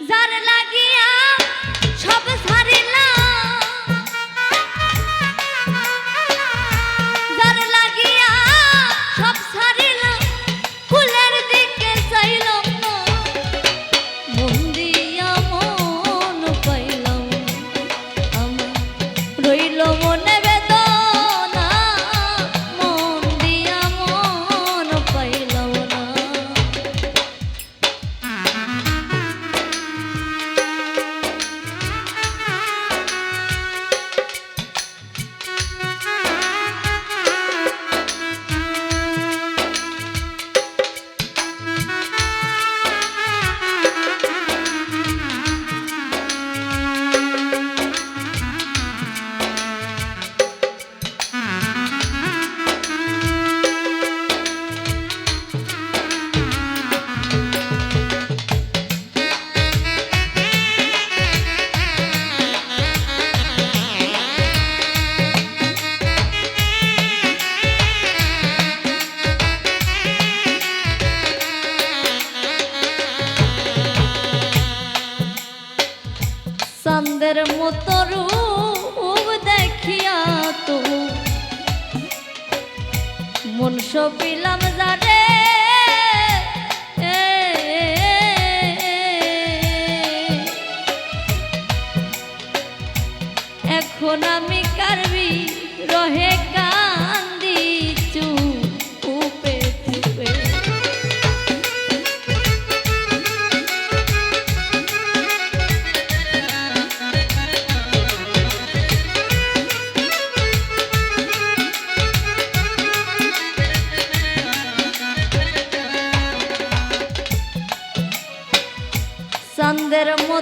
যার লাগিয়ে We love.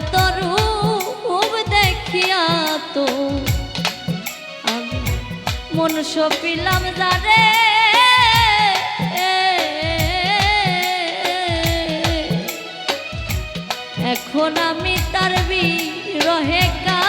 কত দেখিয়া তো মন সপিলাম যারে। এখন আমি তার রহে কা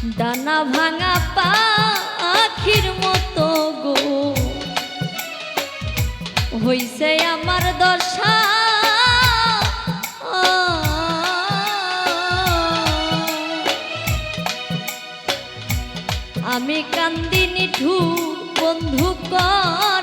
দানা ভাঙা পাখির মতো গো। হইছে আমার দশা। আমি কান্দিনি ঠু বন্ধু কর।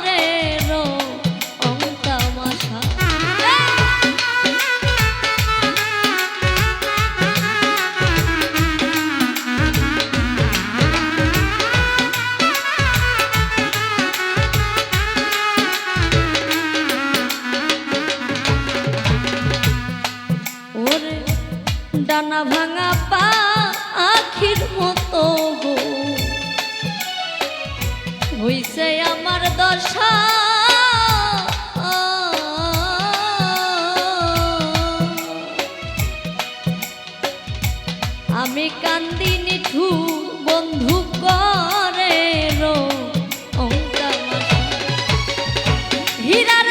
Girar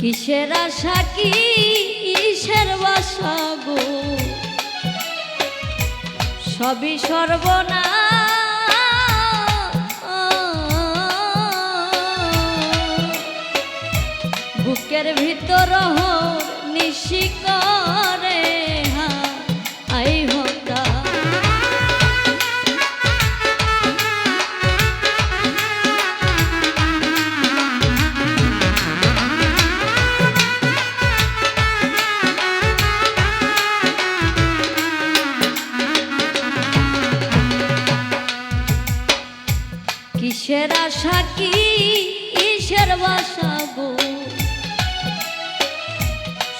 কিসের আশা কি ঈশ্বর বাসাগো সবই সর্বনা বুকের ভিতর নিশি গো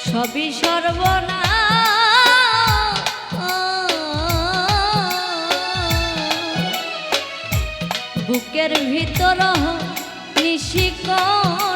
সবই সর্বনা। বুকের ভিতর নিশিকর।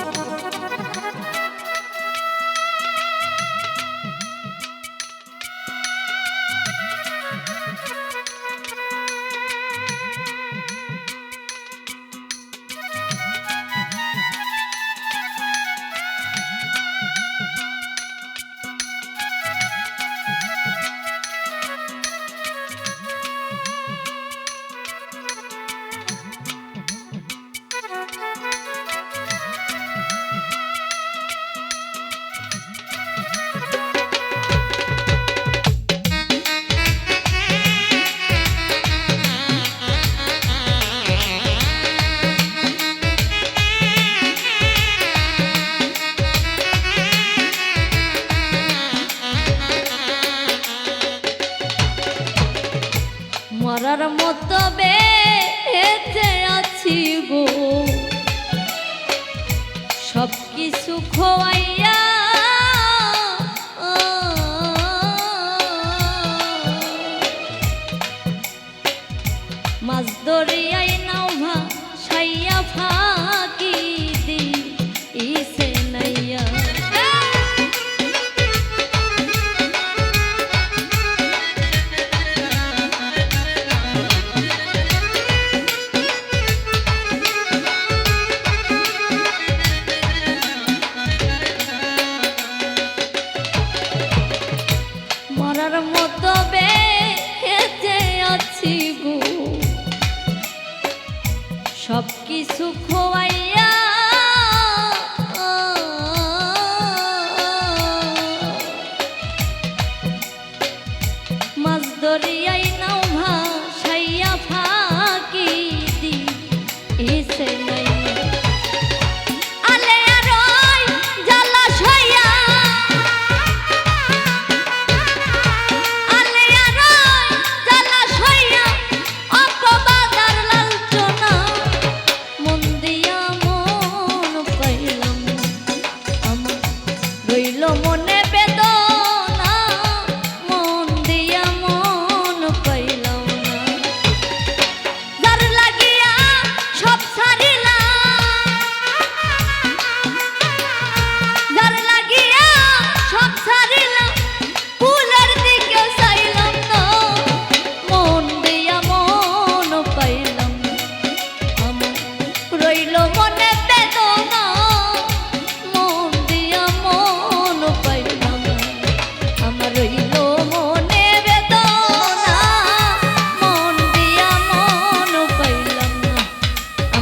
Gloria.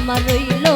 আমার রইল